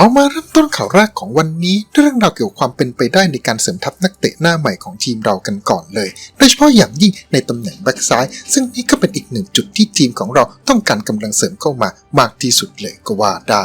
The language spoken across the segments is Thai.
เรามาเริ่มต้นข่าวแรกของวันนี้ด้วยเรื่องราวเกี่ยวกับความเป็นไปได้ในการเสริมทัพนักเตะหน้าใหม่ของทีมเรากันก่อนเลย โดยเฉพาะอย่างยิ่งในตำแหน่งแบ็กซ้าย ซึ่งนี่ก็เป็นอีกหนึ่งจุดที่ทีมของเราต้องการกำลังเสริมเข้ามามากที่สุดเลยก็ว่าได้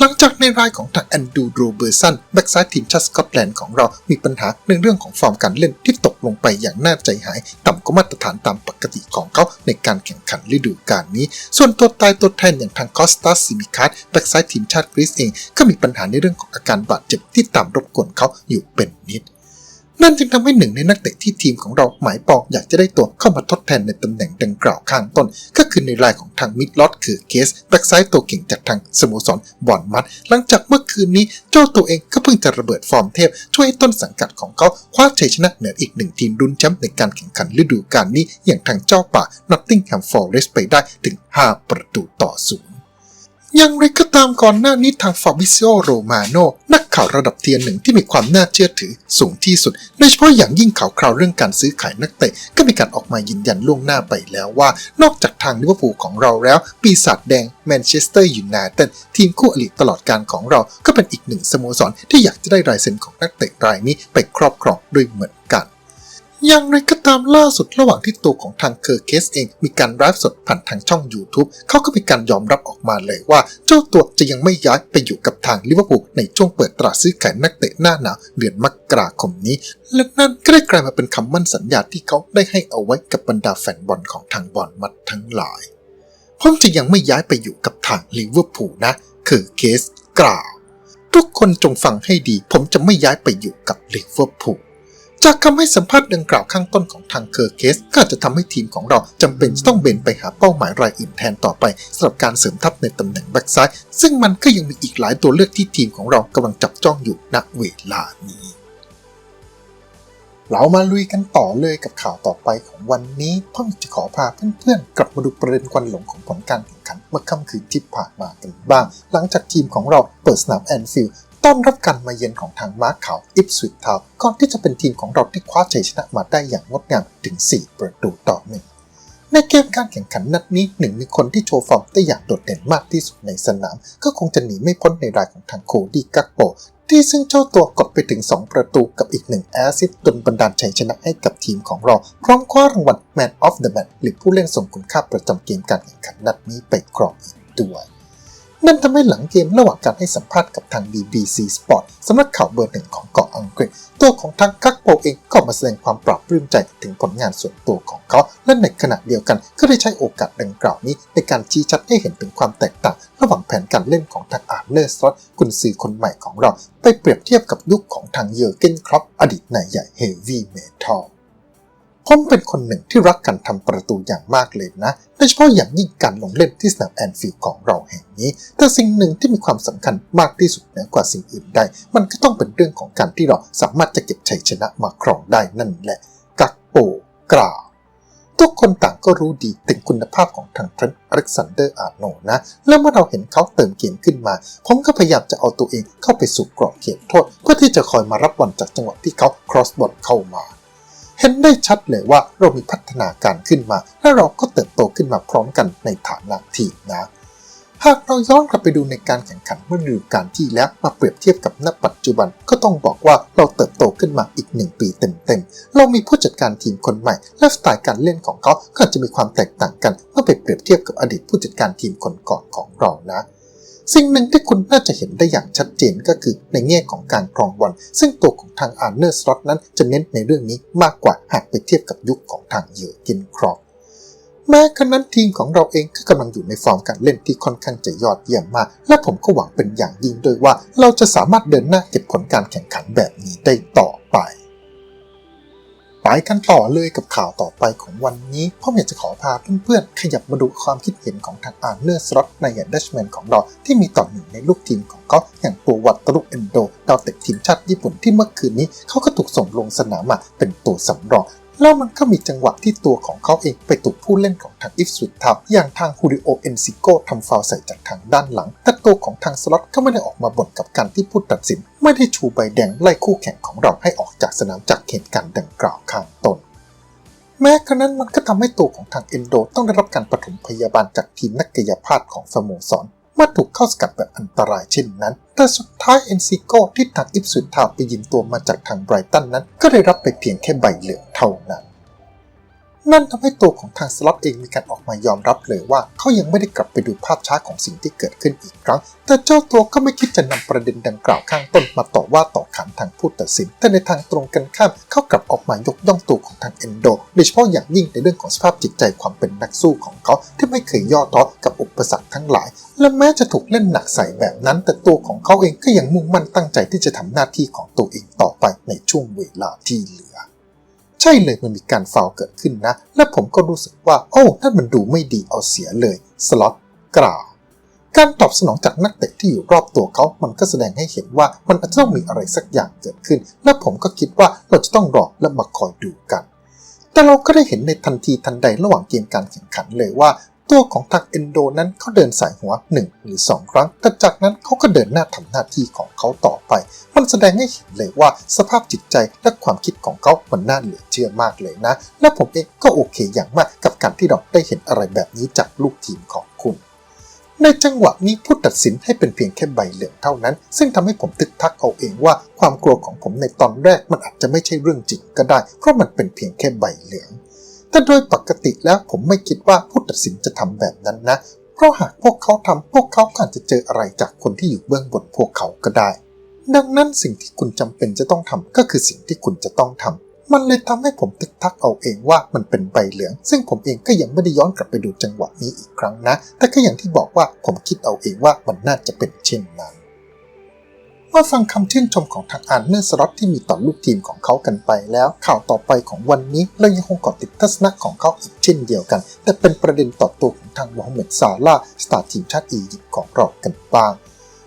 หลังจากในรายของทางแอนดูโรเบอร์สันแบ็กซ้ายทีมชาติสกอตแลนด์ของเรามีปัญหาในเรื่องของฟอร์มการเล่นที่ตกลงไปอย่างน่าใจหาย ต่ำกว่ามาตรฐานตามปกติของเขาในการแข่งขันฤดูกาลนี้ ส่วนตัวตายตัวแทนอย่างทางคอสตาซิมิคัสแบ็กซ้ายทีมชาติกรีซเองก็มีปัญหาในเรื่องของอาการบาดเจ็บที่ตามรบกวนเขาอยู่เป็นนิด นั่นจึงทำให้หนึ่งในนักเตะที่ทีมของเราหมายปองอยากจะได้ตัวเข้ามาทดแทนในตำแหน่งดังกล่าวข้างต้น ก็คือในรายของทางมิดลอตคือเคสแบ็กซ้ายตัวเก่งจากทางสโมสรบอนมัด หลังจากเมื่อคืนนี้เจ้าตัวเองก็เพิ่งจะระเบิดฟอร์มเทพ ช่วยให้ต้นสังกัดของเขาคว้าชัยชนะเหนืออีกหนึ่งทีมรุนแชมป์ในการแข่งขันฤดูกาลนี้อย่างทางเจ้าป่านอตติงแฮมฟอร์เรสไปได้ถึง 5 ประตูต่อศูนย์ อย่างไรก็ตามก่อนหน้านี้ทางฟาบิซิโอโรมาโนนักข่าวระดับเทียนหนึ่งที่มีความน่าเชื่อถือสูงที่สุด โดยเฉพาะอย่างยิ่งข่าวคราวเรื่องการซื้อขายนักเตะ ก็มีการออกมายืนยันล่วงหน้าไปแล้วว่า นอกจากทางลิเวอร์พูลของเราแล้ว ปีศาจแดงแมนเชสเตอร์ยูไนเต็ดทีมคู่อริตลอดการของเราก็เป็นอีกหนึ่งสโมสรที่อยากจะได้ลายเซ็นของนักเตะรายนี้ไปครอบครองด้วยเหมือนกัน อย่างไรก็ตามล่าสุดระหว่างที่ตัวของทางเคอร์เคสเองมีการไลฟ์สดผ่านทางช่อง YouTube เขาก็มีการยอมรับออกมาเลยว่า เจ้าตัวจะยังไม่ย้ายไปอยู่กับทางลิเวอร์พูลในช่วงเปิดตลาดซื้อขายนักเตะหน้าหนาวเดือนมกราคมนี้ และนั่นก็ได้กลายมาเป็นคำมั่นสัญญาที่เขาได้ให้เอาไว้กับบรรดาแฟนบอลของทางบอลมัดทั้งหลาย ผมจะยังไม่ย้ายไปอยู่กับทางลิเวอร์พูลนะเคอร์เคสกล่าว ทุกคนจงฟังให้ดี ผมจะไม่ย้ายไปอยู่กับลิเวอร์พูล จากคำให้สัมภาษณ์ดังกล่าวข้างต้นของทางเคอร์เคสก็จะทำให้ทีมของเราจำเป็นจะต้องเบนไปหาเป้าหมายรายอื่นแทนต่อไปสำหรับการเสริมทัพในตำแหน่งแบ็กซ้ายซึ่งมันก็ยังมีอีกหลายตัวเลือกที่ทีมของเรากำลังจับจ้องอยู่ณเวลานี้ เรามาลุยกันต่อเลยกับข่าวต่อไปของวันนี้พ่อจะขอพาเพื่อนๆ กลับมาดูประเด็นควันหลงของผลการแข่งขันเมื่อค่ำคืนที่ผ่านมากันบ้าง หลังจากทีมของเราเปิดสนามแอนฟิลด์ ต้อนรับการมาเยือนของทางม้าขาวอิปสวิตทาวก่อนที่จะเป็นทีมของเราที่คว้าชัยชนะมาได้อย่างงดงามถึง 4 ประตูต่อหนึ่งในเกมการแข่งขันนัดนี้หนึ่งในคนที่โชว์ฟอร์มได้อย่างโดดเด่นมากที่สุดในสนาม ก็คงจะหนีไม่พ้นในรายของทางโคดี้กักโปที่ซึ่งเจ้าตัวกดไปถึง 2 ประตูกับอีกหนึ่งแอซิสต์จนบันดาลชัยชนะให้กับทีมของเรา พร้อมคว้ารางวัล Man of the Match หรือผู้เล่นทรงคุณค่าประจำเกมการแข่งขันนัดนี้ไปครองอีกด้วย นั่นทำให้หลังเกมระหว่างการให้สัมภาษณ์กับทาง BBC Sport สำนักข่าวเบอร์หนึ่งของเกาะอังกฤษ ตัวของทางกักโปเองก็มาแสดงความปรับปลื้มใจถึงผลงานส่วนตัวของเขา และในขณะเดียวกันก็ได้ใช้โอกาสดังกล่าวนี้ ในการชี้ชัดให้เห็นถึงความแตกต่าง ระหว่างแผนการเล่นของทางอาร์เนอร์สล็อตกุนซือคนใหม่ของเรา ไปเปรียบเทียบกับยุคของทางเยอร์เกนครอปอดีตนายใหญ่เฮฟวี่เมทัล ผมเป็นคนหนึ่งที่รักการทำประตูอย่างมากเลยนะ โดยเฉพาะอย่างยิ่งการลงเล่นที่สนามแอนฟิลด์ของเราแห่งนี้ แต่สิ่งหนึ่งที่มีความสำคัญมากที่สุดเหนือกว่าสิ่งอื่นใด มันก็ต้องเป็นเรื่องของการที่เราสามารถจะเก็บชัยชนะมาครองได้นั่นแหละ กักโปกล่าวทุกคนต่างก็รู้ดีถึงคุณภาพของทางเทรนต์อเล็กซานเดอร์อาร์โนนะ แล้วเมื่อเราเห็นเขาเติมเกมขึ้นมา ผมก็พยายามจะเอาตัวเองเข้าไปสู่กรอบเขตโทษ เพื่อที่จะคอยมารับบอลจากจังหวะที่เขา cross บอลเข้ามา เห็นได้ชัดเลยว่าเรามีพัฒนาการขึ้นมา และเราก็เติบโตขึ้นมาพร้อมกันในฐานะทีมนะหากเราย้อนกลับไปดูในการแข่งขันเมื่อฤดูกาลที่แล้วมาเปรียบเทียบกับณปัจจุบันก็ต้องบอกว่าเราเติบโตขึ้นมาอีกหนึ่งปีเต็มๆ เรามีผู้จัดการทีมคนใหม่ และสไตล์การเล่นของเขาก็อาจจะมีความแตกต่างกันเมื่อไปเปรียบเทียบกับอดีตผู้จัดการทีมคนก่อนของเรานะ สิ่งหนึ่งที่คุณน่าจะเห็นได้อย่างชัดเจนก็คือในแง่ของการครองบอลซึ่งตัวของทางอาร์เนอร์สล็อตนั้นจะเน้นในเรื่องนี้มากกว่าหากไปเทียบกับยุคของทางเยอร์เกนครอปแม้ขณะนั้นทีมของเราเองก็กำลังอยู่ในฟอร์มการเล่นที่ค่อนข้างจะยอดเยี่ยมมาก และผมก็หวังเป็นอย่างยิ่งด้วยว่า เราจะสามารถเดินหน้าเก็บผลการแข่งขันแบบนี้ได้ต่อไป ไปกันต่อเลยกับข่าวต่อไปของวันนี้พ่ออยากจะขอพาเพื่อนๆ ขยับมาดูความคิดเห็นของทางอาร์เนอร์สล็อตในเดัชแมนของเราที่มีต่อหนึ่งในลูกทีมของเขาอย่างตัววัตตรุเอนโดดาวเตะทีมชาติญี่ปุ่นที่เมื่อคืนนี้เขาก็ถูกส่งลงสนามมาเป็นตัวสำรอง แล้วมันก็มีจังหวะที่ตัวของเขาเองไปถูกผู้เล่นของทางอิฟสวิตทับอย่างทางฮูริโอเอนซิโกทำฟาวใส่จากทางด้านหลัง แต่ตัวของทางสล็อตก็ไม่ได้ออกมาบ่นกับการที่ผู้ตัดสิน ไม่ได้ชูใบแดงไล่คู่แข่งของเราให้ออกจากสนามจากเหตุการณ์ดังกล่าวข้างต้นแม้กระนั้นมันก็ทำให้ตัวของทางเอนโด ต้องได้รับการปฐมพยาบาลจากทีมนักกายภาพของสโมสร เมื่อถูกเข้าสกัดแบบอันตรายเช่นนั้น แต่สุดท้ายเอนซิโกที่ทางอิปสุดทาวไปยืมตัวมาจากทางไบรตันนั้น ก็ได้รับไปเพียงแค่ใบเหลืองเท่านั้น นั่นทำให้ตัวของทางสล็อตเองมีการออกมายอมรับเลยว่าเขายังไม่ได้กลับไปดูภาพช้าของสิ่งที่เกิดขึ้นอีกครั้ง แต่เจ้าตัวก็ไม่คิดจะนำประเด็นดังกล่าวข้างต้นมาต่อว่าต่อขานทางผู้ตัดสิน แต่ในทางตรงกันข้ามเขากลับออกมายกย่องตัวของทางเอนโดโดยเฉพาะอย่างยิ่งในเรื่องของสภาพจิตใจความเป็นนักสู้ของเขาที่ไม่เคยย่อท้อกับอุปสรรคทั้งหลาย และแม้จะถูกเล่นหนักใส่แบบนั้น แต่ตัวของเขาเองก็ยังมุ่งมั่นตั้งใจที่จะทำหน้าที่ของตัวเองต่อไปในช่วงเวลาที่เหลือ ช่เลยมันมีการฟาวเกิดขึ้นนะ และผมก็รู้สึกว่า โอ้นั่นมันดูไม่ดีเอาเสียเลย สล็อตกล่าว การตอบสนองจากนักเตะที่อยู่รอบตัวเขา มันก็แสดงให้เห็นว่ามันอาจจะต้องมีอะไรสักอย่างเกิดขึ้น และผมก็คิดว่าเราจะต้องรอและมาคอยดูกัน แต่เราก็ได้เห็นในทันทีทันใดระหว่างเกมการแข่งขันเลยว่า ตัวของทางเอนโดนั้นเขาเดินสายหัว1หรือ2ครั้ง แต่จากนั้นเขาก็เดินหน้าทำหน้าที่ของเขาต่อไป มันแสดงให้เห็นเลยว่าสภาพจิตใจและความคิดของเขามันน่าเหลือเชื่อมากเลยนะ และผมเองก็โอเคอย่างมากกับการที่เราได้เห็นอะไรแบบนี้จากลูกทีมของคุณในจังหวะนี้ผู้ตัดสินให้เป็นเพียงแค่ใบเหลืองเท่านั้น ซึ่งทำให้ผมตึกทักเอาเองว่าความกลัวของผมในตอนแรกมันอาจจะไม่ใช่เรื่องจริงก็ได้ เพราะมันเป็นเพียงแค่ใบเหลือง แต่โดยปกติแล้วผมไม่คิดว่าผู้ตัดสินจะทำแบบนั้นนะ เพราะหากพวกเขาทำพวกเขาอาจจะเจออะไรจากคนที่อยู่เบื้องบนพวกเขาก็ได้ ดังนั้นสิ่งที่คุณจำเป็นจะต้องทำก็คือสิ่งที่คุณจะต้องทำมันเลยทำให้ผมตึกทักเอาเองว่ามันเป็นใบเหลือง ซึ่งผมเองก็ยังไม่ได้ย้อนกลับไปดูจังหวะนี้อีกครั้งนะ แต่ก็อย่างที่บอกว่าผมคิดเอาเองว่ามันน่าจะเป็นเช่นนั้น มื่อฟังคำชื่นชมของทางอ่านเนอร์สล็อตที่มีต่อลูกทีมของเขากันไปแล้ว ข่าวต่อไปของวันนี้เรายังคงเกาะติดทัศนะของเขาอีกเช่นเดียวกัน แต่เป็นประเด็นต่อตัวของทางโมฮัมเหม็ดซาลาสตาร์ทีมชาติอียิปต์ของเรากันบ้าง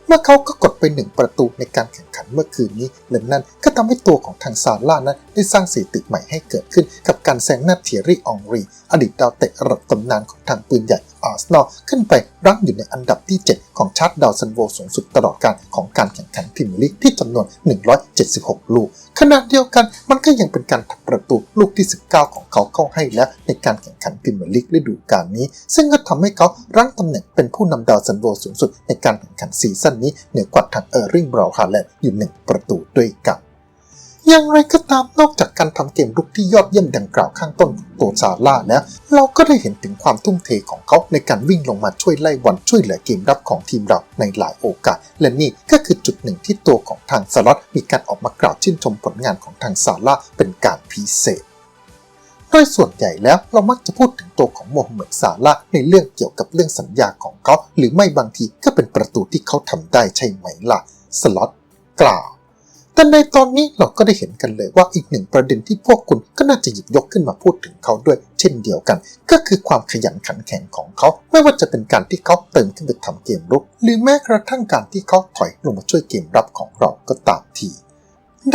เมื่อเขาก็กดไปหนึ่งประตูในการแข่งขันเมื่อคืนนี้และนั่นก็ทำให้ตัวของทางซาร่านั้น ได้สร้างสถิติใหม่ให้เกิดขึ้น กับการแซงหน้าเทียรี่อองรี อดีตดาวเตะระดับตำนานของทางปืนใหญ่อาร์เซนอลขึ้นไปรั้งอยู่ในอันดับที่ 7 ของชาร์ตดาวซันโวสูงสุดตลอดการของการแข่งขันพรีเมียร์ลีกที่จำนวน 176 ลูก ขณะเดียวกันมันก็ยังเป็นการทำประตูลูกที่ 19 ของเขาเข้าให้แล้วในการแข่งขันพรีเมียร์ลีกฤดูกาลนี้ ซึ่งก็ทำให้เขารั้งตำแหน่งเป็นผู้นำดาวซันโวสูงสุดในการแข่งขันซีซั่นนี้เหนือกว่าทางเออร์ริงบราวน์ฮาแลนด์อยู่ 1 ประตูด้วยกัน อย่างไรก็ตามนอกจากการทำเกมรุกที่ยอดเยี่ยมดังกล่าวข้างต้นของตัวซาร่าแล้วเราก็ได้เห็นถึงความทุ่มเทของเขาในการวิ่งลงมาช่วยไล่บอลช่วยเหลือเกมรับของทีมเราในหลายโอกาส และนี่ก็คือจุดหนึ่งที่ตัวของทางสล็อตมีการออกมากล่าวชื่นชมผลงานของทางซาร่าเป็นการพิเศษโดยส่วนใหญ่แล้วเรามักจะพูดถึงตัวของโมฮัมเหม็ดซาร่าในเรื่องเกี่ยวกับเรื่องสัญญาของเขา หรือไม่บางทีก็เป็นประตูที่เขาทำได้ใช่ไหมล่ะ สล็อตกล่าว แต่ในตอนนี้เราก็ได้เห็นกันเลยว่าอีกหนึ่งประเด็นที่พวกคุณก็น่าจะหยิบยกขึ้นมาพูดถึงเขาด้วย เช่นเดียวกัน ก็คือความขยันขันแข็งของเขา ไม่ว่าจะเป็นการที่เขาเติมขึ้นไปทำเกมรุก หรือแม้กระทั่งการที่เขาถอยลงมาช่วยเกมรับของเราก็ตามที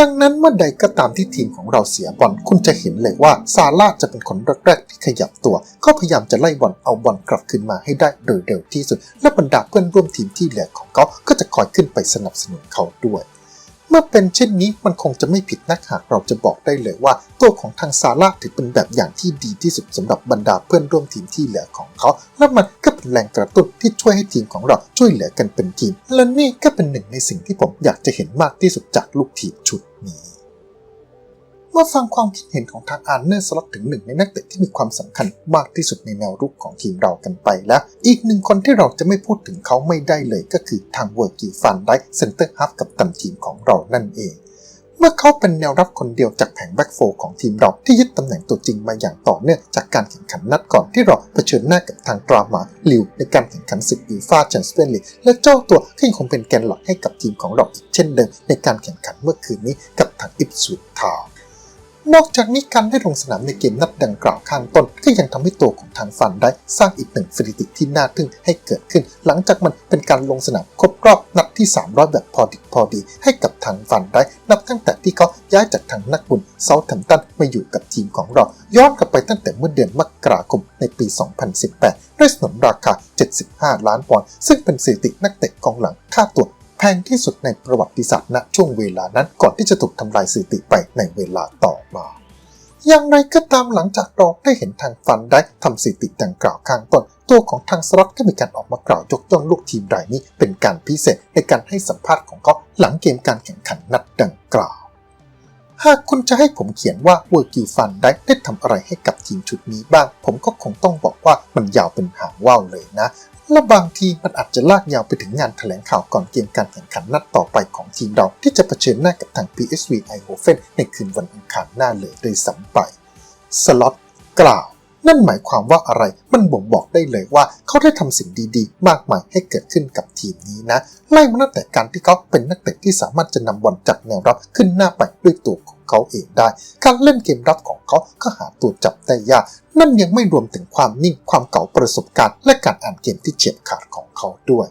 ดังนั้นเมื่อใดก็ตามที่ทีมของเราเสียบอลคุณจะเห็นเลยว่าซาร่าจะเป็นคนแรกๆที่ขยับตัวเขาพยายามจะไล่บอลเอาบอลกลับคืนมาให้ได้โดยเร็วที่สุด และบรรดาเพื่อนร่วมทีมที่เหลือของเขาก็จะคอยขึ้นไปสนับสนุนเขาด้วย มื่อเป็นเช่นนี้มันคงจะไม่ผิดนักหากเราจะบอกได้เลยว่า ตัวของทางซาร่าถือเป็นแบบอย่างที่ดีที่สุดสำหรับบรรดาเพื่อนร่วมทีมที่เหลือของเขา และมันก็เป็นแรงกระตุ้นที่ช่วยให้ทีมของเราช่วยเหลือกันเป็นทีม และนี่ก็เป็นหนึ่งในสิ่งที่ผมอยากจะเห็นมากที่สุดจากลูกทีมชุดนี้ เมื่อฟังความคิดเห็นของทางอาร์เนอร์สล็อตถึงหนึ่งในนักเตะที่มีความสำคัญมากที่สุดในแนวรุกของทีมเรากันไปแล้ว อีกหนึ่งคนที่เราจะไม่พูดถึงเขาไม่ได้เลยก็คือทางเวอร์กิฟันไดเซนเตอร์ฮัฟกับตันทีมของเรานั่นเองเมื่อเขาเป็นแนวรับคนเดียวจากแผงแบ็กโฟของทีมเราที่ยึดตำแหน่งตัวจริงมาอย่างต่อเนื่องจากการแข่งขันนัดก่อนที่เราเผชิญหน้ากับทางตรามาลิวในการแข่งขันศึกยูฟ่าแชมเปี้ยนลีกและเจ้าตัวก็ยังคงเป็นแกนหลักให้กับทีมของเราอีกเช่นเดิมในการแข่งขันเมื่อคืนนี้กับทางอิปสวิททาว นอกจากนี้การได้ลงสนามในเกมนัดดังกล่าวข้างต้น ก็ยังทำให้ตัวของทางฟันได้สร้างอีกหนึ่งสถิติที่น่าทึ่งให้เกิดขึ้น หลังจากมันเป็นการลงสนามครบรอบนัดที่ 300 แบบพอดิบพอดี ให้กับทางฟันได้ นับตั้งแต่ที่เขาย้ายจากทางนักบุญเซาท์แฮมตันมาอยู่กับทีมของเรา ย้อนกลับไปตั้งแต่เมื่อเดือนมกราคมในปี 2018 ด้วยสนนราคา 75 ล้านปอนด์ซึ่งเป็นสถิตินักเตะกองหลังค่าตัว งที่สุดในประวัติศาสตร์ณช่วงเวลานั้นก่อนที่จะถูกทำลายสถิติไปในเวลาต่อมา อย่างไรก็ตามหลังจากเราได้เห็นทางฟันได้ทำสถิติดังกล่าวข้างต้นตัวของทางสล็อตก็มีการออกมากล่าวยกย่องลูกทีมรายนี้เป็นการพิเศษในการให้สัมภาษณ์ของเขาหลังเกมการแข่งขันนัดดังกล่าวหากคุณจะให้ผมเขียนว่าเวอร์กิลฟันได้ได้ทำอะไรให้กับทีมชุดนี้บ้าง ผมก็คงต้องบอกว่ามันยาวเป็นหางว่าวเลยนะ และบางทีมันอาจจะลากยาวไปถึงงานแถลงข่าวก่อนเกมการแข่งขันนัดต่อไปของทีมเราที่จะเผชิญหน้ากับทาง PSV Eindhoven ในคืนวันอังคารหน้าเลยโดยสัมไปสล็อตกล่าว นั่นหมายความว่าอะไรมันบ่งบอกได้เลยว่าเขาได้ทำสิ่งดีๆ มากมายให้เกิดขึ้นกับทีมนี้นะไล่มาตั้งแต่การที่เขาเป็นนักเตะที่สามารถจะนำบอลจากแนวรับขึ้นหน้าไปด้วยตัวของเขาเองได้ การเล่นเกมรับของเขาก็หาตัวจับได้ยาก นั่นยังไม่รวมถึงความนิ่งความเก่าประสบการณ์ และการอ่านเกมที่เฉียบขาดของเขาด้วย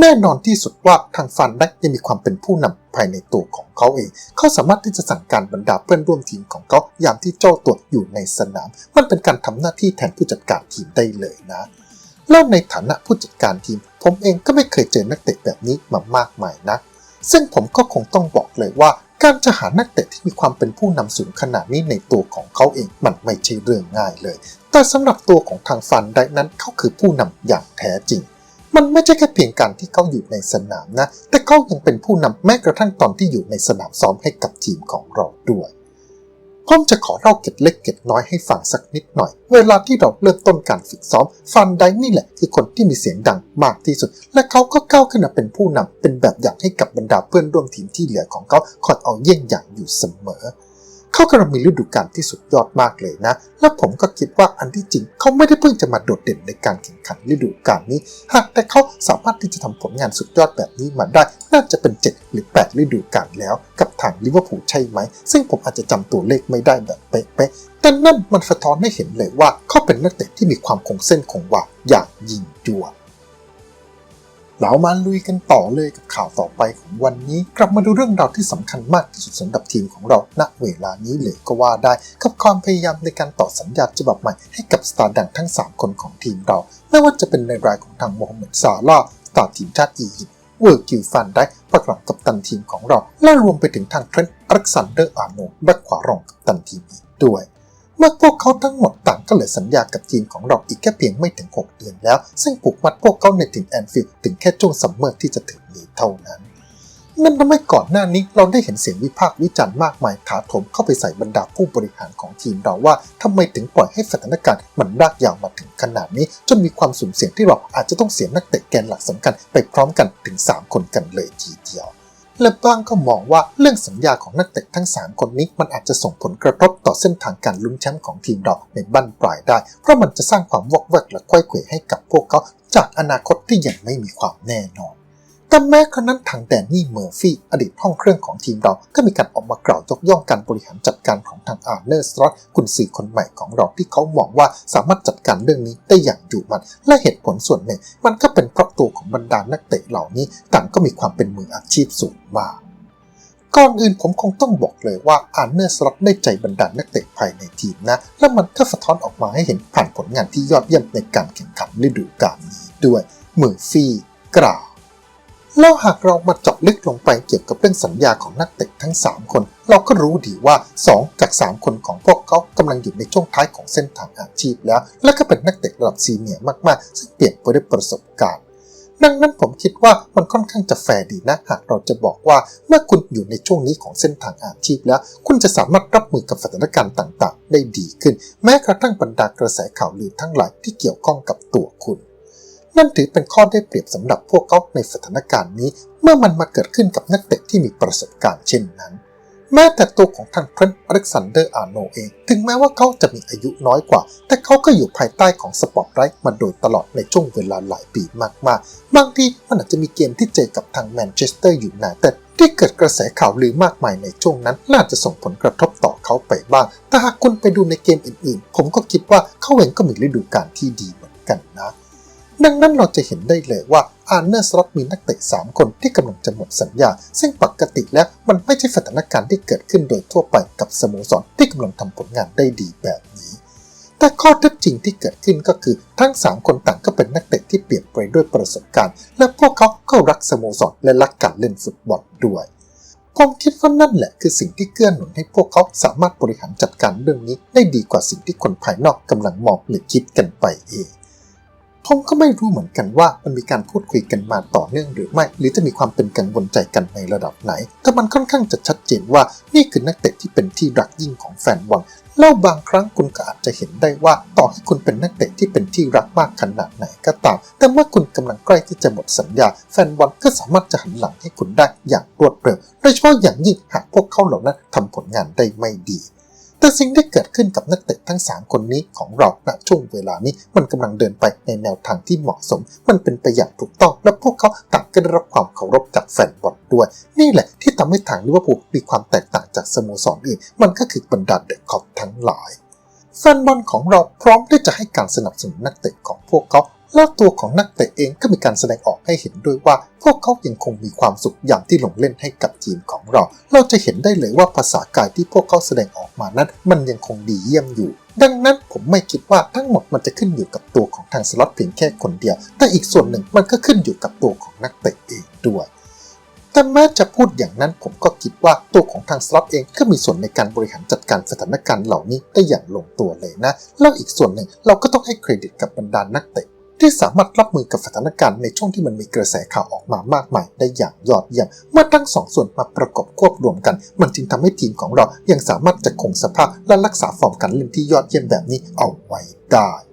แน่นอนที่สุดว่าทางฟันได้ยังมีความเป็นผู้นำภายในตัวของเขาเอง เขาสามารถที่จะสั่งการบรรดาเพื่อนร่วมทีมของเขายามที่เจ้าตัวอยู่ในสนาม มันเป็นการทำหน้าที่แทนผู้จัดการทีมได้เลยนะแล้วในฐานะผู้จัดการทีม ผมเองก็ไม่เคยเจอนักเตะแบบนี้มามากมายนะ ซึ่งผมก็คงต้องบอกเลยว่า การจะหานักเตะที่มีความเป็นผู้นำสูงขนาดนี้ในตัวของเขาเองมันไม่ใช่เรื่องง่ายเลย แต่สำหรับตัวของทางฟันได้นั้นเขาคือผู้นำอย่างแท้จริง มันไม่ใช่แค่เพียงการที่เขาอยู่ในสนามนะ แต่เขายังเป็นผู้นำแม้กระทั่งตอนที่อยู่ในสนามซ้อมให้กับทีมของเราด้วยผมจะขอเล่าเก็ดเล็กเก็ดน้อยให้ฟังสักนิดหน่อย เวลาที่เราเริ่มต้นการฝึกซ้อม ฟันไดนี่แหละคือคนที่มีเสียงดังมากที่สุด และเขาก็ก้าวขึ้นมาเป็นผู้นำเป็นแบบอย่างให้กับบรรดาเพื่อนร่วมทีมที่เหลือของเขาคอยเอาเยี่ยงอย่างอยู่เสมอเขากำลังมีฤดูกาลที่สุดยอดมากเลยนะ และผมก็คิดว่าอันที่จริงเขาไม่ได้เพิ่งจะมาโดดเด่นในการแข่งขันฤดูกาลนี้ หากแต่เขาสามารถที่จะทำผลงานสุดยอดแบบนี้มาได้ น่าจะเป็น 7 หรือ 8 ฤดูกาลแล้ว กับทางลิเวอร์พูลใช่ไหม ซึ่งผมอาจจะจำตัวเลขไม่ได้แบบเป๊ะๆแต่นั่นมันสะท้อนให้เห็นเลยว่าเขาเป็นนักเตะที่มีความคงเส้นคงวาอย่างยิ่งยวด เรามาลุยกันต่อเลยกับข่าวต่อไปของวันนี้ กลับมาดูเรื่องราวที่สำคัญมากที่สุดสำหรับทีมของเราณเวลานี้เลยก็ว่าได้ กับความพยายามในการต่อสัญญาฉบับใหม่ให้กับสตาร์ดังทั้ง 3 คนของทีมเรา ไม่ว่าจะเป็นในรายของทางโมฮัมเหม็ดซาลาสตาร์ทีมชาติอียิปต์เวอร์กิลฟันได้ประกอบกับตันทีมของเรา และรวมไปถึงทางเทรนต์อเล็กซานเดอร์อาร์โนแบ็คขวารองกับตันทีมอีกด้วย เมื่อพวกเขาทั้งหมดต่างก็เหลือสัญญากับทีมของเราอีกแค่เพียงไม่ถึง 6 เดือนแล้ว ซึ่งผูกมัดพวกเขาในถิ่นแอนฟิลด์ถึงแค่ช่วงซัมเมอร์ที่จะถึงนี้เท่านั้นนั่นทำให้ก่อนหน้านี้เราได้เห็นเสียงวิพากษ์วิจารณ์มากมายถาโถมเข้าไปใส่บรรดาผู้บริหารของทีมเราว่าทำไมถึงปล่อยให้สถานการณ์มันลากยาวมาถึงขนาดนี้ จนมีความสุ่มเสียงที่เราอาจจะต้องเสียนักเตะแกนหลักสำคัญไปพร้อมกันถึง 3 คนกันเลยทีเดียว และบางก็มองว่าเรื่องสัญญาของนักเตะทั้ง 3 คนนี้มันอาจจะส่งผลกระทบต่อเส้นทางการลุ้นแชมป์ของทีมเราในบั้นปลายได้ เพราะมันจะสร้างความวอกแวกและควยเขวให้กับพวกเขา จากอนาคตที่ยังไม่มีความแน่นอน แต่แม้กระนั้นทางแดนนี่เมอร์ฟี่อดีตห้องเครื่องของทีมเรา ก็มีการออกมากล่าวยกย่องการบริหารจัดการของทางอาร์เนอร์สตรอตกุนซือคนใหม่ของเราที่เขามองว่าสามารถจัดการเรื่องนี้ได้อย่างอยู่มัน และเหตุผลส่วนหนึ่ง มันก็เป็นเพราะตัวของบรรดานักเตะเหล่านี้ต่างก็มีความเป็นมืออาชีพสูงมากก่อนอื่นผมคงต้องบอกเลยว่าอาร์เนอร์สล็อตได้ใจบรรดานักเตะภายในทีมนะ และมันก็สะท้อนออกมาให้เห็นผ่านผลงานที่ยอดเยี่ยมในการแข่งขันฤดูกาลนี้ด้วยเมอร์ฟี่กล่าว แล้วหากเรามาเจาะลึกลงไปเกี่ยวกับเรื่องสัญญาของนักเตะทั้ง 3 คน เราก็รู้ดีว่า 2 จาก 3 คนของพวกเขากำลังอยู่ในช่วงท้ายของเส้นทางอาชีพแล้ว และก็เป็นนักเตะระดับซีเนียร์มากๆ ซึ่งเปลี่ยนไปด้วยประสบการณ์ ดังนั้นผมคิดว่ามันค่อนข้างจะแฟร์ดีนะ หากเราจะบอกว่าเมื่อคุณอยู่ในช่วงนี้ของเส้นทางอาชีพแล้ว คุณจะสามารถรับมือกับสถานการณ์ต่าง ๆ ได้ดีขึ้น แม้กระทั่งบรรดากระแสข่าวลือทั้งหลายที่เกี่ยวข้องกับตัวคุณ นั่นถือเป็นข้อได้เปรียบสำหรับพวกเขาในสถานการณ์นี้ เมื่อมันมาเกิดขึ้นกับนักเตะที่มีประสบการณ์เช่นนั้น แม้แต่ตัวของท่านเทรนต์อเล็กซานเดอร์อาร์โนเอง ถึงแม้ว่าเขาจะมีอายุน้อยกว่า แต่เขาก็อยู่ภายใต้ของสปอตไลท์มาโดยตลอดในช่วงเวลาหลายปีมากๆ บางทีมันอาจจะมีเกมที่เจอกับทางแมนเชสเตอร์อยูไนาเต็ดที่เกิดกระแสข่าวลือมากมายในช่วงนั้น น่าจะส่งผลกระทบต่อเขาไปบ้าง แต่หากคุณไปดูในเกมอื่นๆ ผมก็คิดว่าเขาเองก็มีฤดูกาลที่ดีเหมือนกันนะ ดังนั้นเราจะเห็นได้เลยว่าอาร์เนอร์สล็อตมีนักเตะ 3 คนที่กำลังจะหมดสัญญา ซึ่งปกติแล้วมันไม่ใช่สถานการณ์ที่เกิดขึ้นโดยทั่วไปกับสโมสรที่กำลังทำผลงานได้ดีแบบนี้ แต่ข้อเท็จจริงที่เกิดขึ้นก็คือทั้ง 3 คนต่างก็เป็นนักเตะที่เปลี่ยนไปด้วยประสบการณ์ และพวกเขาก็รักสโมสรและรักการเล่นฟุตบอลด้วยผมคิดว่านั่นแหละคือสิ่งที่เกื้อหนุนให้พวกเขาสามารถบริหารจัดการเรื่องนี้ได้ดีกว่าสิ่งที่คนภายนอกกำลังมองหรือคิดกันไปเอง ผมก็ไม่รู้เหมือนกันว่ามันมีการพูดคุยกันมาต่อเนื่องหรือไม่ หรือจะมีความเป็นกังวลใจกันในระดับไหน แต่มันค่อนข้างจะชัดเจนว่านี่คือนักเตะที่เป็นที่รักยิ่งของแฟนบอลแล้วบางครั้งคุณก็อาจจะเห็นได้ว่าต่อให้คุณเป็นนักเตะที่เป็นที่รักมากขนาดไหนก็ตาม แต่เมื่อคุณกำลังใกล้ที่จะหมดสัญญา แฟนบอลก็สามารถจะหันหลังให้คุณได้อย่างรวดเร็วโดยเฉพาะอย่างยิ่งหากพวกเขาเหล่านั้นทำผลงานได้ไม่ดี แต่สิ่งที่เกิดขึ้นกับนักเตะทั้ง 3 คนนี้ของเราณช่วงเวลานี้มันกำลังเดินไปในแนวทางที่เหมาะสม มันเป็นไปอย่างถูกต้อง และพวกเขาต่างก็ได้รับความเคารพจากแฟนบอลด้วย นี่แหละที่ทำให้ทางลิเวอร์พูลมีความแตกต่างจากสโมสรอื่น มันก็คือบรรดาเดอะคอปทั้งหลายแฟนบอลของเราพร้อมที่จะให้การสนับสนุนนักเตะของพวกเขา แล้วตัวของนักเตะเองก็มีการแสดงออกให้เห็นด้วยว่า พวกเขายังคงมีความสุขอย่างที่ลงเล่นให้กับทีมของเรา เราจะเห็นได้เลยว่าภาษากายที่พวกเขาแสดงออกมานั้น มันยังคงดีเยี่ยมอยู่ ดังนั้นผมไม่คิดว่าทั้งหมดมันจะขึ้นอยู่กับตัวของทางสล็อตเพียงแค่คนเดียว แต่อีกส่วนหนึ่งมันก็ขึ้นอยู่กับตัวของนักเตะเองด้วยแต่แม้จะพูดอย่างนั้นผมก็คิดว่าตัวของทางสล็อตเองก็มีส่วนในการบริหารจัดการสถานการณ์เหล่านี้ได้อย่างลงตัวเลยนะ แล้วอีกส่วนหนึ่งเราก็ต้องให้เครดิตกับบรรดานักเตะ ที่สามารถรับมือกับสถานการณ์ในช่วงที่มันมีกระแสข่าวออกมามากมายได้อย่างยอดเยี่ยมเมื่อทั้งสองส่วนมาประกอบควบรวมกัน มันจึงทำให้ทีมของเรายังสามารถจะคงสภาพและรักษาฟอร์มการเล่นที่ยอดเยี่ยมแบบนี้เอาไว้ได้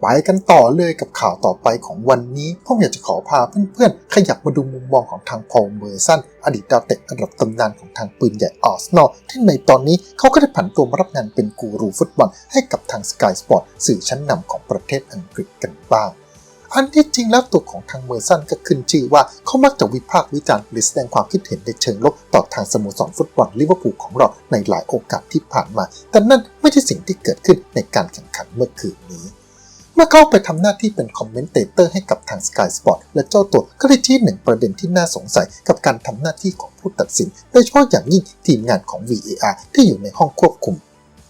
ไปกันต่อเลยกับข่าวต่อไปของวันนี้ผมอยากจะขอพาเพื่อนๆ ขยับมาดูมุมมองของทางพอลเมอร์สันอดีตดาวเตะระดับตำนานของทางปืนใหญ่อาร์เซนอลที่ในตอนนี้เขาก็ได้ผันตัวมารับงานเป็นกูรูฟุตบอลให้กับทาง Sky Sport สื่อชั้นนำของประเทศอังกฤษกันบ้างอันที่จริงแล้วตัวของทางเมอร์สันก็ขึ้นชื่อว่าเขามักจะวิพากษ์วิจารณ์หรือแสดงความคิดเห็นในเชิงลบต่อทางสโมสรฟุตบอลลิเวอร์พูลของเราในหลายโอกาสที่ผ่านมา แต่นั่นไม่ใช่สิ่งที่เกิดขึ้นในการแข่งขันเมื่อคืนนี้ มื่อเข้าไปทำหน้าที่เป็นคอมเมนเตเตอร์ให้กับทาง Sky Sport และเจ้าตัวก็ได้ชี้หนึ่งประเด็นที่น่าสงสัยกับการทำหน้าที่ของผู้ตัดสิน โดยเฉพาะอย่างยิ่งทีมงานของ VAR ที่อยู่ในห้องควบคุม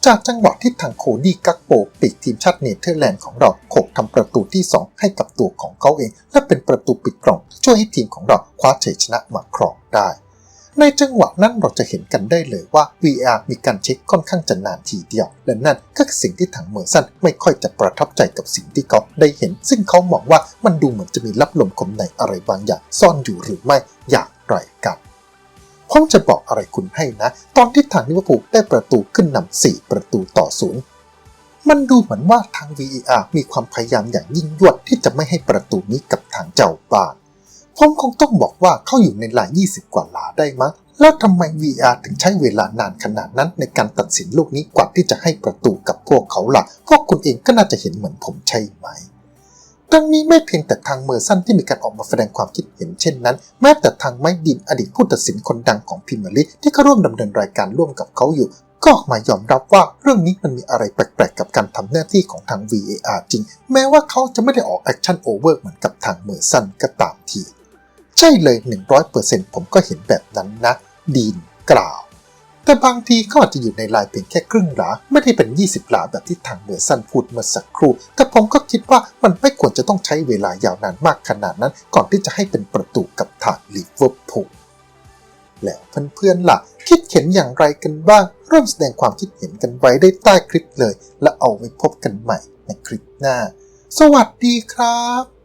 จากจังหวะที่ทางโคดี้กักโปปีกทีมชาติเนเธอร์แลนด์ของเราโขกทำประตูที่ 2 ให้กับตัวของเขาเอง และเป็นประตูปิดกล่อง ช่วยให้ทีมของเราคว้าชัยชนะมาครองได้ ในจังหวะนั้นเราจะเห็นกันได้เลยว่า VR มีการเช็คค่อนข้างจะนานทีเดียว และนั่นก็สิ่งที่ทางเมอร์สันไม่ค่อยจะประทับใจกับสิ่งที่เขาได้เห็น ซึ่งเขามองว่ามันดูเหมือนจะมีลับลมคมในอะไรบางอย่างซ่อนอยู่หรือไม่อย่างไรกันผมจะบอกอะไรคุณให้นะ ตอนที่ทางลิเวอร์พูลได้ประตูขึ้นนำ4ประตูต่อศูนย์มันดูเหมือนว่าทาง VAR มีความพยายามอย่างยิ่งยวดที่จะไม่ให้ประตูนี้กับทางเจ้าบ้าน ผมคงต้องบอกว่าเขาอยู่ในหลาย 20 กว่าลาได้มั้งแล้วทำไม VR ถึงใช้เวลานานขนาดนั้นในการตัดสินลูกนี้กว่าที่จะให้ประตูกับพวกเขาล่ะ พวกคุณเองก็น่าจะเห็นเหมือนผมใช่ไหมดังนี้ไม่เพียงแต่ทางเมอร์สันที่มีการออกมาแสดงความคิดเห็นเช่นนั้น แม้แต่ทางไมค์ดินอดีตผู้ตัดสินคนดังของพรีเมียร์ลีกที่เขาร่วมดำเนินรายการร่วมกับเขาอยู่ ก็ออกมายอมรับว่าเรื่องนี้มันมีอะไรแปลกๆ กับการทำหน้าที่ของทาง VAR จริง แม้ว่าเขาจะไม่ได้ออกแอคชั่นโอเวอร์เหมือนกับทางเมอร์สันก็ตามที ใช่เลย 100%ผมก็เห็นแบบนั้นนะ ดีนกล่าว แต่บางทีก็อาจจะอยู่ในลายเพียงแค่ครึ่งหลา ไม่ได้เป็น 20 หลาแบบที่ทางเมอร์สันพูดเมื่อสักครู่ แต่ผมก็คิดว่ามันไม่ควรจะต้องใช้เวลายาวนานมากขนาดนั้น ก่อนที่จะให้เป็นประตูกับทางลิเวอร์พูลแล้วเพื่อนๆล่ะ คิดเห็นอย่างไรกันบ้าง ร่วมแสดงความคิดเห็นกันไว้ได้ใต้คลิปเลย และเอาไว้พบกันใหม่ในคลิปหน้า สวัสดีครับ